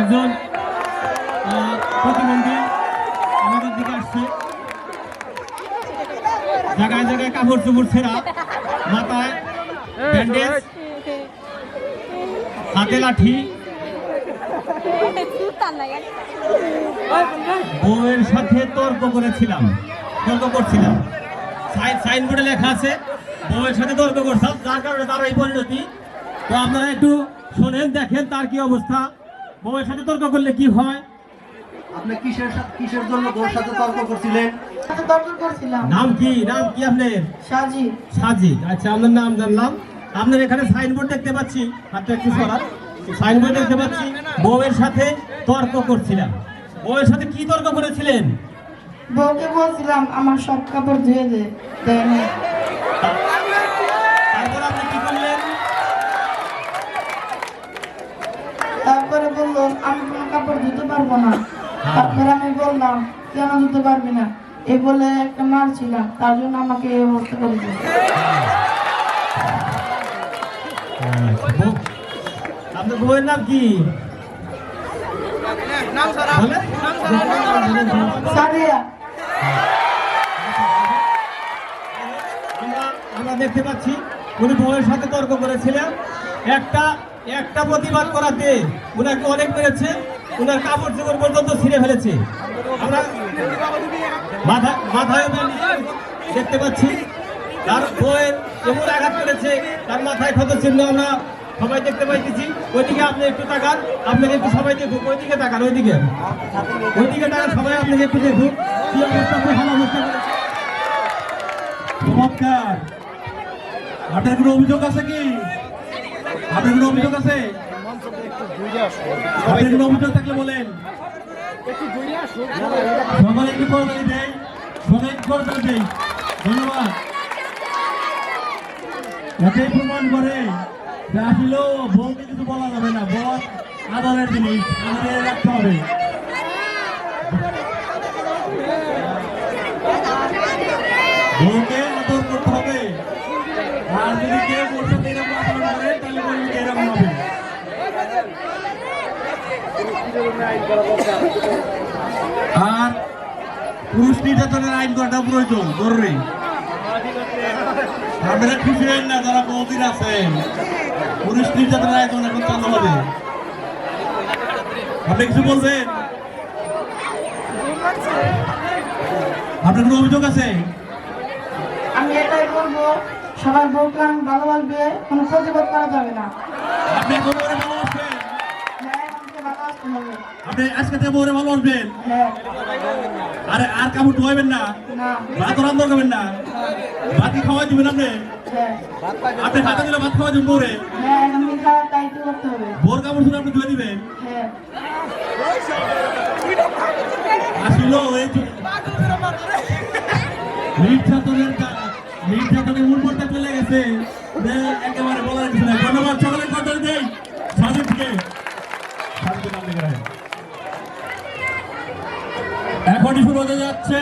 একজন প্রতিবন্ধী আমাদের দিকে আসছে। জায়গায় জায়গায় কাপড় চোপড় ছেঁড়া, মাথায় হাতে লাঠি, বউয়ের সাথে তর্ক করেছিলাম, তর্ক করছিলাম। সাইন সাইনবোর্ডে লেখা আছে, বউয়ের সাথে তর্ক করছিলাম, যার কারণে তার এই পরিণতি। তো আপনারা একটু শোনেন, দেখেন তার কি অবস্থা। বউয়ের সাথে তর্ক করলে কি হয়? আপনি কিসের কিসের জন্য তোর সাথে তর্ক করছিলেন? সাথে তর্ক করছিলাম। নাম কি? নাম কি আপনার? সাজি সাজি আচ্ছা আপনার নাম জানলাম। আপনার এখানে সাইনবোর্ড দেখতে পাচ্ছি। হাতটা একটু সরান। সাইনবোর্ড দেখতে পাচ্ছি বউয়ের সাথে তর্ক করছিলাম। বউয়ের সাথে কি তর্ক করেছিলেন? বউকে বলছিলাম আমার সব কাপড় ধুয়ে দে দেয় না। তারপর আপনি কি করলেন তারপরে বলল আমি কোনো কাপড় ধুতে পারব না। তারপরে আমি বললাম কেন ধুতে পারবি না। এই বলে একটা তার জন্য আমাকে এই অবস্থা করে আপনার বউয়ের নাম কি? বলেন? সাদিয়া। আমরা আমরা দেখতে পাচ্ছি উনি বউয়ের সাথে তর্ক করেছিলেন। একটা একটা প্রতিবাদ করাতে। উনাকে অনেক মেরেছে। উনার কাপড় চোপড় পর্যন্ত ছিঁড়ে ফেলেছে। দেখতে পাচ্ছি। তার বউয়ের এমন আঘাত করেছে, তার মাথায় ক্ষত চিহ্ন আমরা সবাই দেখতে পাইতেছি। ওইদিকে আপনি একটু তাকান আপনাকে একটু সবাই দেখুন ওইদিকে তাকান, ওইদিকে। ওইদিকে তাকান, সবাই আপনাকে একটু দেখুন কি অবস্থা চমৎকার। কোনো অভিযোগ আছে কি? আপনার কোনো অভিযোগ আছে? কোনো অভিযোগ থাকলে বলেন। সবাই একটু করতালি দেয় সবাই করতালি দেয় ধন্যবাদ। এটাই প্রমাণ করে যে আসলে বউকে কিছু বলা যাবে না। বল আদরের জিনিস আমাদের রাখতে হবে। বউকে আর পুরুষ নির্যাতনের আইন করাটা প্রয়োজন জরুরি। আপনারা খুশি হন না যারা বহুদিন আছেন পুরুষ নির্যাতনের আইন এখন চালু হবে আপনি কিছু বলবেন আপনার কোনো অভিযোগ আছে? আমি এটাই বলব সবাই বউকে আমি ভালোবাসবে কোনো প্রতিবাদ করা যাবে না। আপনি বউরে ভালোবাসবেন হ্যাঁ আমাকে ভালোবাসতে হবে আপনি আজকে থেকে বউরে ভালোবাসবেন হ্যাঁ আরে আর কাপড় ধোয়াবেন না। ভাত রান্না করবেন না। ভাত কি খাওয়াই দিবেন আপনি। আপনি হাতে দিলে ভাত খাওয়াই দিবেন বউরে। খাওয়া বউর কাপড় শুনে আপনি ধুয়ে দিবেন। হ্যাঁ আসিল এই নির্যাতনের নির্যাতনের পর্যায়ে চলে গেছে। একেবারে বলার কিছু নাই। ধন্যবাদ সকলের কথা দেই। হতে যাচ্ছে।